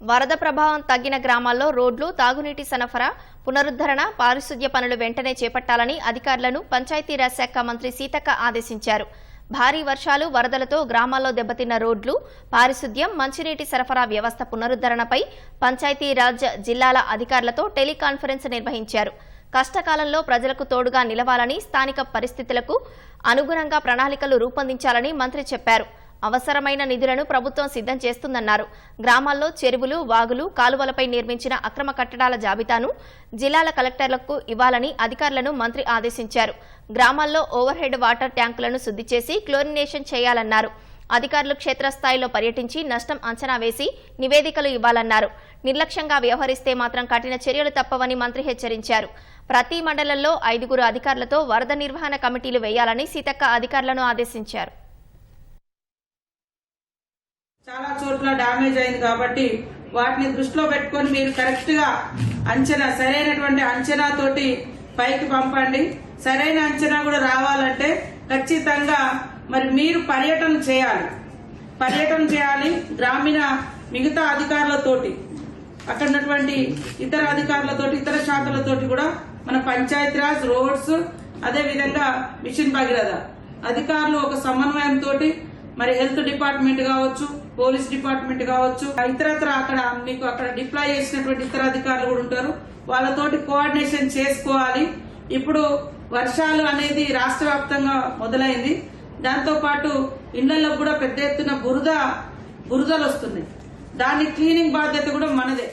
వరద ప్రభావం తగ్గిన గ్రామాల్లో రోడ్లు తాగునీటి సరఫరా పునరుద్ధరణ పారిశుద్ధ్య పనులు వెంటనే చేపట్టాలని అధికారులను పంచాయతీరాజ్ శాఖ మంత్రి సీతక్క ఆదేశించారు. భారీ వర్షాలు వరదలతో గ్రామాల్లో దెబ్బతిన్న రోడ్లు పారిశుద్ధ్యం మంచినీటి సరఫరా వ్యవస్థ పునరుద్ధరణపై పంచాయతీరాజ్ జిల్లాల అధికారులతో టెలికాన్ఫరెన్స్ నిర్వహించారు. కష్టకాలంలో ప్రజలకు తోడుగా నిలవాలని స్థానిక పరిస్థితులకు అనుగుణంగా ప్రణాళికలు రూపొందించాలని మంత్రి చెప్పారు. అవసరమైన నిధులను ప్రభుత్వం సిద్ధం చేస్తుందన్నారు. గ్రామాల్లో చెరువులు వాగులు కాలువలపై నిర్మించిన అక్రమ కట్టడాల జాబితాను జిల్లాల కలెక్టర్లకు ఇవ్వాలని అధికారులను మంత్రి ఆదేశించారు. గ్రామాల్లో ఓవర్ హెడ్ వాటర్ ట్యాంకులను శుద్ధి చేసి క్లోరినేషన్ చేయాలన్నారు. అధికారులు క్షేత్రస్థాయిలో పర్యటించి నష్టం అంచనా వేసి నివేదికలు ఇవ్వాలన్నారు. నిర్లక్ష్యంగా వ్యవహరిస్తే మాత్రం కఠిన చర్యలు తప్పవని మంత్రి హెచ్చరించారు. ప్రతి మండలంలో ఐదుగురు అధికారులతో వరద నిర్వహణ కమిటీలు వేయాలని సీతక్క అధికారులను ఆదేశించారు. చాలా చోట్ల డ్యామేజ్ అయింది కాబట్టి వాటిని దృష్టిలో పెట్టుకొని మీరు కరెక్ట్గా అంచనా సరైనటువంటి అంచనా తోటి పైకి పంపండి. సరైన అంచనా కూడా రావాలంటే ఖచ్చితంగా మరి మీరు పర్యటన చేయాలి. పర్యటన చేయాలి గ్రామీణ మిగతా అధికారులతోటి అక్కడ ఉన్నటువంటి ఇతర అధికారులతోటి ఇతర శాఖలతోటి కూడా మన పంచాయతీరాజ్ రోడ్స్ అదే విధంగా మిషన్ భగీరథ. అధికారులు ఒక సమన్వయంతో మరి హెల్త్ డిపార్ట్మెంట్ కావచ్చు పోలీస్ డిపార్ట్మెంట్ కావచ్చు ఇతరత్ర అక్కడ మీకు అక్కడ డిప్లాయ్ చేసినటువంటి ఇతర అధికారులు కూడా ఉంటారు. వాళ్ళతోటి కోఆర్డినేషన్ చేసుకోవాలి. ఇప్పుడు వర్షాలు అనేది రాష్ట్ర వ్యాప్తంగా మొదలైంది. దాంతోపాటు ఇళ్ళలో కూడా పెద్ద ఎత్తున బురద బురదలు వస్తున్నాయి. దాని క్లీనింగ్ బాధ్యత కూడా మనదే.